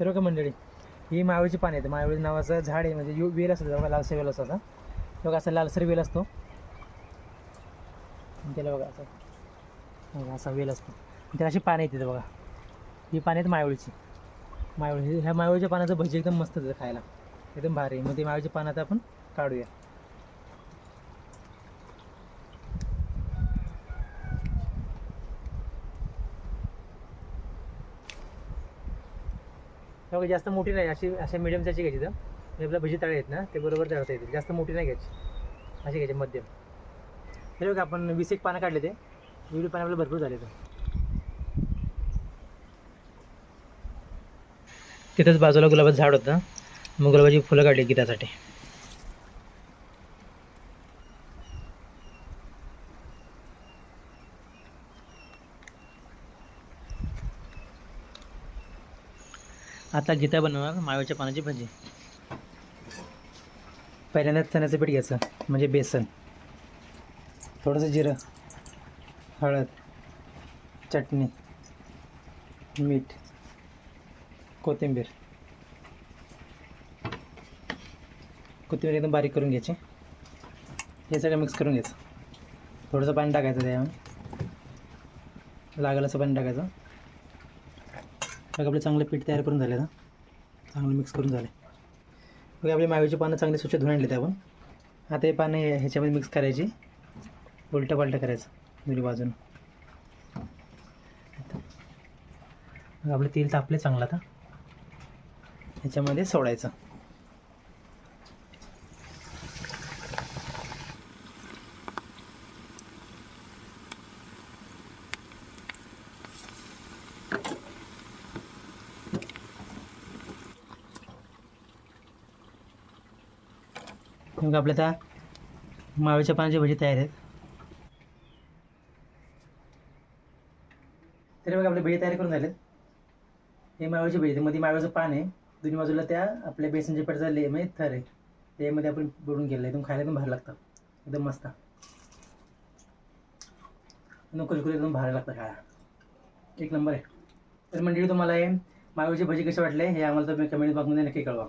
तर बघा मंडळी? ही मावळीची पाने आहेत. मावळी नावाचं झाड आहे. म्हणजे यू वेल असतो बघा लालसर वेल असतो असा बघा असा लालसर वेल असतो. त्याला बघा असं. बघा असा वेल असतो. त्याला अशी पाने येते बघा. ही पाने आहेत मावळीची मावळी ह्या मावळीच्या पानाचं भजी एकदम मस्त खायला. एकदम भारी आहे. मग ते मावळीची पानं आता आपण काढूया. बघा जास्त मोठी नाही अशी अशा मिडियम साईजची घ्यायची तर म्हणजे आपल्या भजी तळे आहेत ना ते बरोबर तळता येतील. जास्त मोठी नाही घ्यायची. अशी घ्यायची मध्यम. हे बघा आपण वीस एक पानं काढले ते. एवढी पानं आपल्याला भरपूर झाले तर तिथंच बाजूला गुलाबाचं झाड होतं. मग गुलाबाची फुलं काढली की आता गीता बनवणार माव्याच्या पानाची भजी. पहिल्यांदा चण्याचं पीठ घ्यायचं म्हणजे बेसन. थोडंसं जिरं हळद चटणी मीठ कोथिंबीर. कोथिंबीर एकदम बारीक करून घ्यायची. हे सगळं मिक्स करून घ्यायचं. थोडंसं पाणी टाकायचं त्याच्यामध्ये. लागेल असं पाणी टाकायचं. बघा आपलं चांगलं पीठ तयार करून झाले ना चांगलं मिक्स करून झाले. बघा आपली मावीचे पानं चांगली स्वच्छ धुवून आणले आपण. आता हे पानं ह्याच्यामध्ये मिक्स करायची. उलटं पालटं करायचं दोन्ही बाजून. मग आपलं तेल तापले चांगलं आता. ह्याच्यामध्ये सोडायचं. नेमकं आपल्या आता मावीच्या पानाची भजी तयार आहेत. तरी मग आपले भजी तयार करून झालेत. हे मावळीची भजी मध्ये मावळीचं पान आहे. दोन्ही बाजूला त्या आपल्या बेसनच्या पेटचा झाले म्हणजे थर आहे. त्यामध्ये आपण बुडून गेलं एकदम खायला एकदम भारी लागतं. एकदम मस्त. एकदम कुरकुरी एकदम भारी लागतं खायला. एक नंबर आहे. तर मंडळी तुम्हाला हे मावळची भजी कशी वाटले हे आम्हाला तुम्ही कमेंट बॉक्समध्ये नक्की कळवा.